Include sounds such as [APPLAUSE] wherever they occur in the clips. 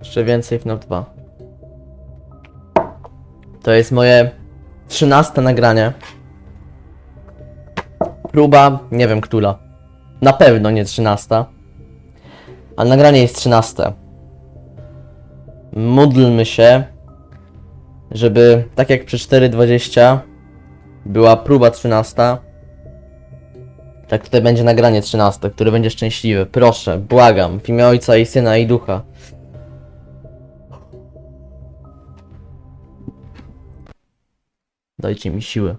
Jeszcze więcej w Note 2. To jest moje 13 nagranie. Próba, nie wiem, która. Na pewno nie 13. Ale nagranie jest 13. Módlmy się, żeby tak jak przy 4.20 była próba 13. Tak tutaj będzie nagranie 13, które będzie szczęśliwe. Proszę, błagam, w imię Ojca i Syna i Ducha. Dajcie mi siłę.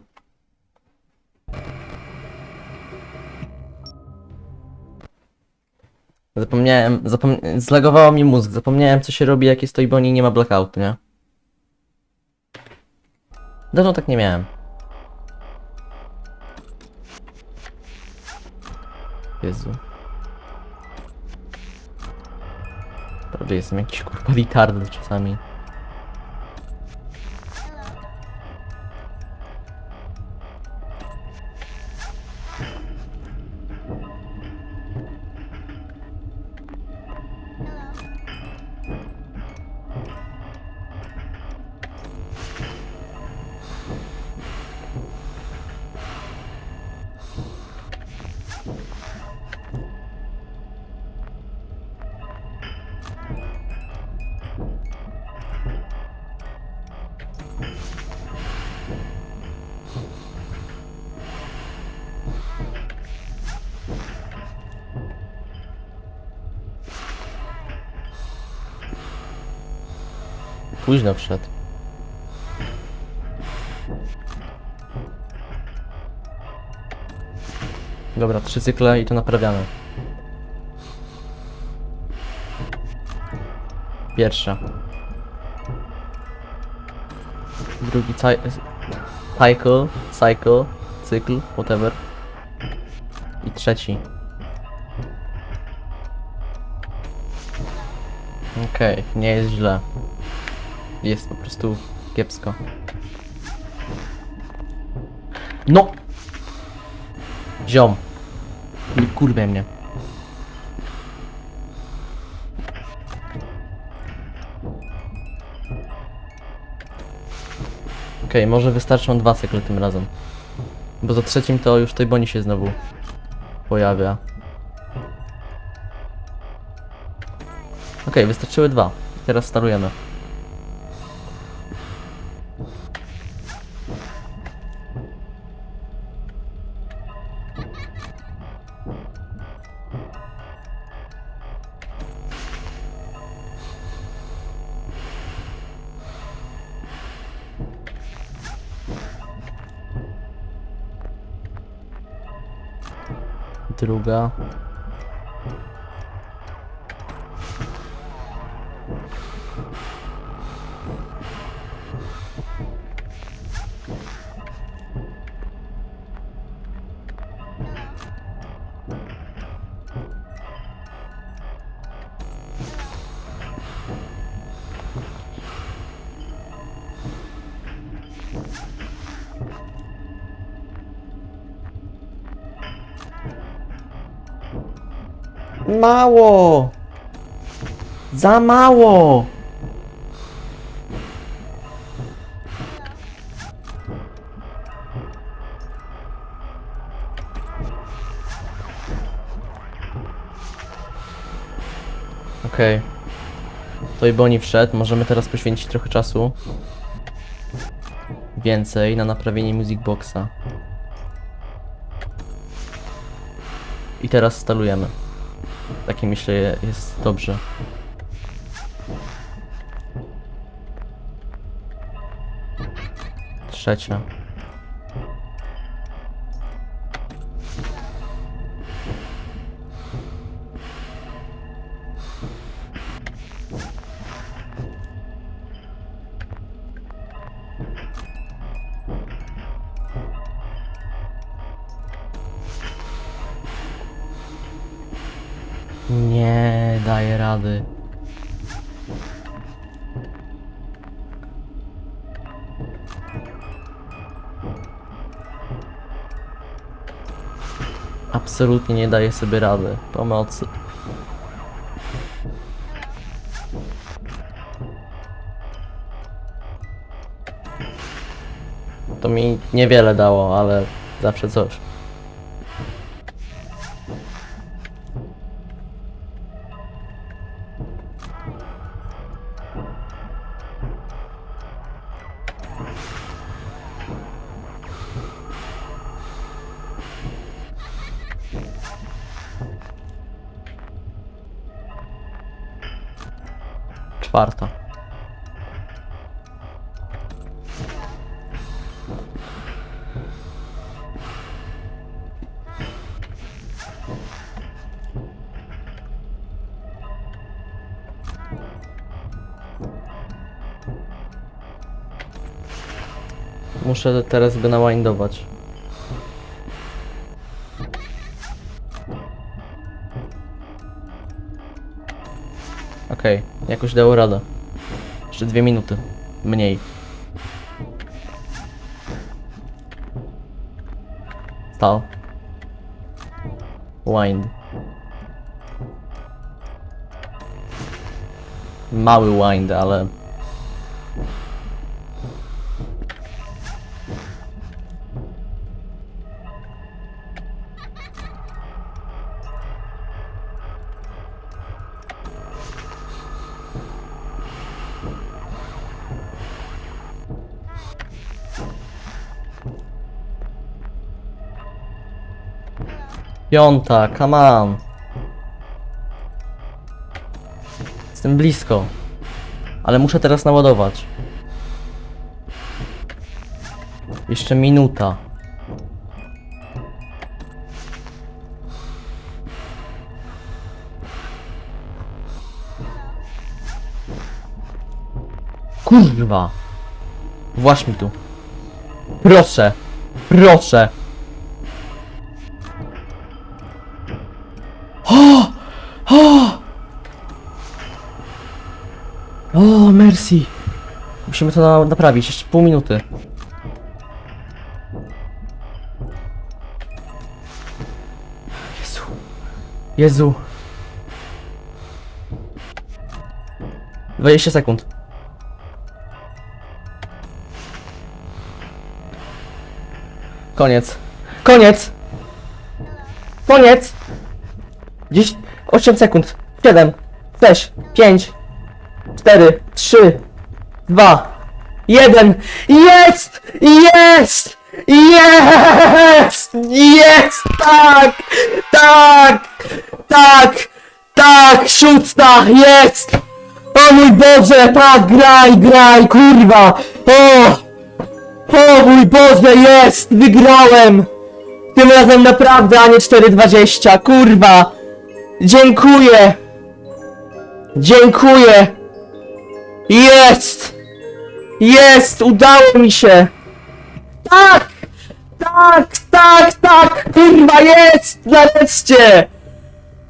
Zapomniałem, zapom... mi mózg, zapomniałem co się robi jak jest to i nie ma blackoutu, nie? Dawno tak nie miałem. Jezu. Prawda jestem jakiś kurwa retard czasami. Późno wszedł. Dobra, trzy cykle i to naprawiamy. Pierwsza. Drugi cy cycle, cycle, cykl, whatever. I trzeci. Okej, nie jest źle. Jest po prostu kiepsko. No! Ziom. Nie kurwie mnie. Okej, może wystarczą dwa cykle tym razem. Bo za trzecim to już tej boni się znowu pojawia. Okej, wystarczyły dwa. Teraz starujemy. outro lugar. Mało! Za mało! Okej. To i Boni wszedł. Możemy teraz poświęcić trochę czasu. Więcej na naprawienie Music Boxa. I teraz stalujemy. Takie myślę jest dobrze. Trzecia. Absolutnie nie daję sobie rady. Pomocy. To mi niewiele dało, ale zawsze coś. Czwarta. Muszę teraz by nawindować. Jakoś dało radę. Jeszcze dwie minuty. Mniej. Stal. Wind. Mały wind, ale... Piąta, come on. Jestem blisko. Ale muszę teraz naładować. Jeszcze minuta. Kurwa. Właś mi tu. Proszę. Proszę. O, mercy. Musimy to na naprawić, jeszcze pół minuty. Jezu. Jezu. 20 sekund. Koniec. Koniec! Koniec! 10, 8 sekund. 7, 6, 5, 4, 3, 2, 1. Jest! Jest! Jest! Jest! Tak! Tak! Tak! Tak! Szósta! Jest! O mój Boże! Tak! Graj! Graj! Kurwa! O! O mój Boże! Jest! Wygrałem! Tym razem naprawdę, a nie 4,20! Kurwa! Dziękuję! Dziękuję! Jest! Jest! Udało mi się! Tak! Tak! Tak! Tak! Kurwa jest! Nareszcie!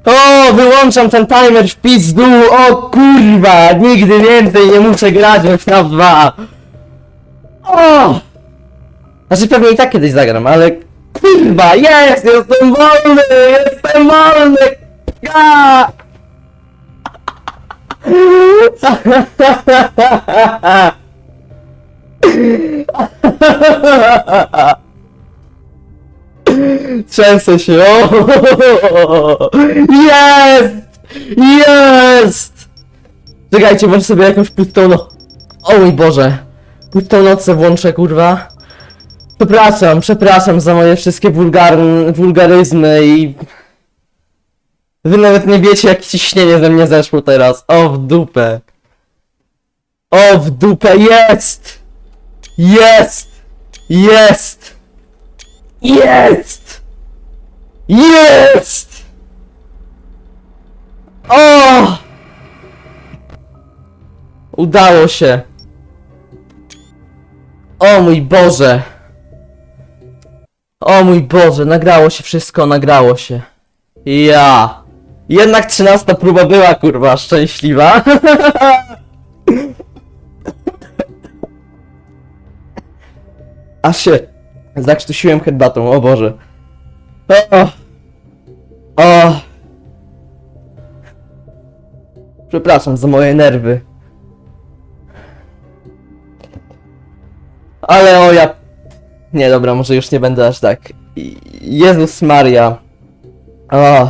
O! Wyłączam ten timer w pizdu! O kurwa! Nigdy więcej nie muszę grać w FNAF 2! O! Znaczy pewnie i tak kiedyś zagram, ale... Kurwa! Jest! Jestem wolny! Jestem wolny! Ja! [LAUGHS] Trzęsę się. Jest! Jest! Czekajcie, może sobie jakąś pustą no... O mój Boże. Pustą noc se włączę, kurwa. Przepraszam, przepraszam za moje wszystkie wulgarn, wulgaryzmy i... Wy nawet nie wiecie, jak ciśnienie ze mnie zeszło teraz. O, w dupę. O, w dupę. Jest! Jest! Jest! Jest! Jest! O! Udało się. O mój Boże. O mój Boże, nagrało się wszystko, nagrało się. Ja. Jednak trzynasta próba była, kurwa, szczęśliwa. [LAUGHS] Aż się zakrztusiłem herbatą, o Boże. O! O! Przepraszam za moje nerwy. Ale o ja... Nie, dobra, może już nie będę aż tak. Jezus Maria. O,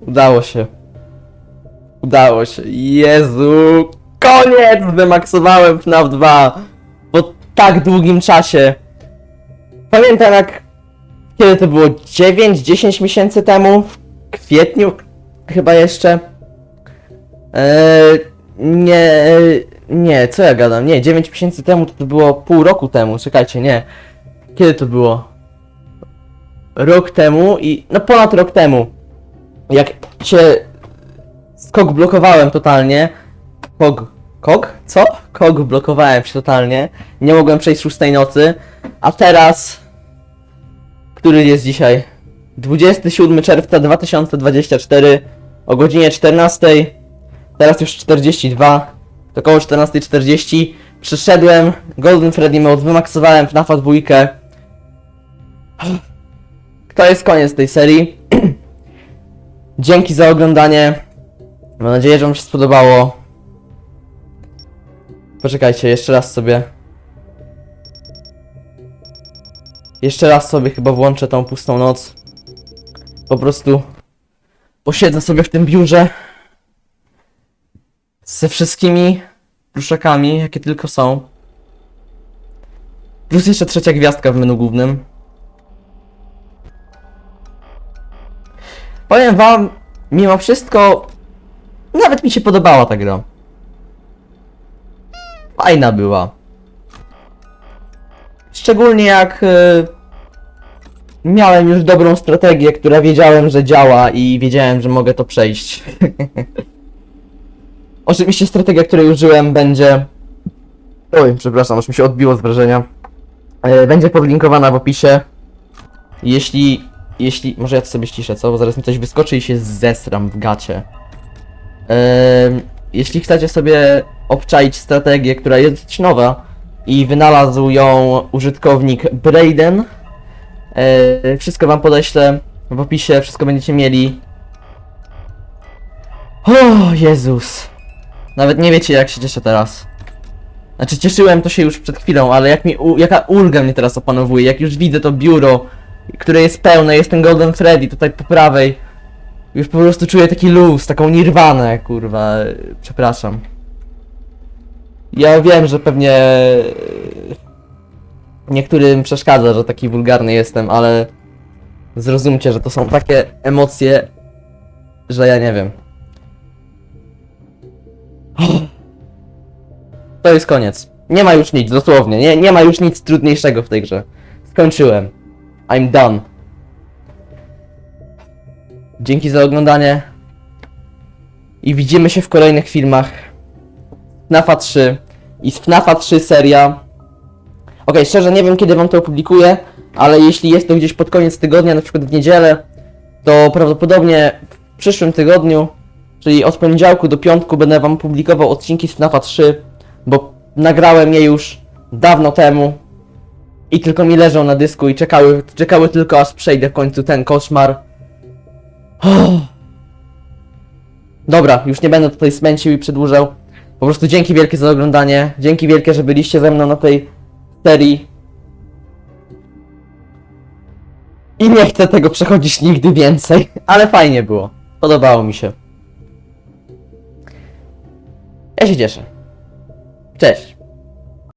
udało się. Udało się. Jezu. Koniec! Wymaksowałem FNAF 2 po tak długim czasie. Pamiętam jak... Kiedy to było? 9-10 miesięcy temu? W kwietniu? Chyba jeszcze? Eee, nie... Nie, co ja gadam? Nie, 9 miesięcy temu to, to było pół roku temu. Czekajcie, nie. Kiedy to było? Rok temu i... No ponad rok temu. Jak się... Skok blokowałem totalnie. Kog... Kog? Co? Kog blokowałem się totalnie. Nie mogłem przejść szóstej nocy. A teraz... Który jest dzisiaj? 27 czerwca 2024 o godzinie 14. Teraz już 42. To około 14.40. Przyszedłem Golden Freddy Mode, wymaksowałem FNAFa dwójkę. To jest koniec tej serii. [CLEARS THROAT] Dzięki za oglądanie. Mam nadzieję, że Wam się spodobało. Poczekajcie, jeszcze raz sobie. Jeszcze raz sobie chyba włączę tą pustą noc. Po prostu posiedzę sobie w tym biurze ze wszystkimi pluszakami, jakie tylko są. Plus jeszcze trzecia gwiazdka w menu głównym. Powiem wam, mimo wszystko, nawet mi się podobała ta gra. Fajna była. Szczególnie jak e, miałem już dobrą strategię, która wiedziałem, że działa i wiedziałem, że mogę to przejść. [LAUGHS] Oczywiście strategia, której użyłem będzie... Oj, przepraszam, aż mi się odbiło z wrażenia. E, Będzie podlinkowana w opisie. Jeśli... Jeśli... Może ja to sobie ściszę, co? Bo zaraz mi coś wyskoczy i się zesram w gacie. Jeśli chcecie sobie obczaić strategię, która jest nowa i wynalazł ją użytkownik Braden, e, wszystko wam podeślę w opisie, wszystko będziecie mieli. O Jezus. Nawet nie wiecie jak się cieszę teraz. Znaczy cieszyłem to się już przed chwilą, ale jak mi, jaka ulga mnie teraz opanowuje, jak już widzę to biuro, które jest pełne, jest ten Golden Freddy tutaj po prawej. Już po prostu czuję taki luz, taką nirwanę, kurwa, przepraszam. Ja wiem, że pewnie e, niektórym przeszkadza, że taki wulgarny jestem, ale zrozumcie, że to są takie emocje, że ja nie wiem. To jest koniec. Nie ma już nic, dosłownie. Nie, nie ma już nic trudniejszego w tej grze. Skończyłem. I'm done. Dzięki za oglądanie. I widzimy się w kolejnych filmach. FNAFa 3 i z FNAFa 3 seria. Okej, szczerze nie wiem kiedy wam to opublikuję, ale jeśli jest to gdzieś pod koniec tygodnia, na przykład w niedzielę, to prawdopodobnie w przyszłym tygodniu, czyli od poniedziałku do piątku będę wam publikował odcinki z FNAFa 3, bo nagrałem je już dawno temu i tylko mi leżą na dysku i czekały, czekały tylko aż przejdę w końcu ten koszmar. Dobra, już nie będę tutaj smęcił i przedłużał. Po prostu dzięki wielkie za oglądanie. Dzięki wielkie, że byliście ze mną na tej serii. I nie chcę tego przechodzić nigdy więcej, ale fajnie było. Podobało mi się. Ja się cieszę. Cześć.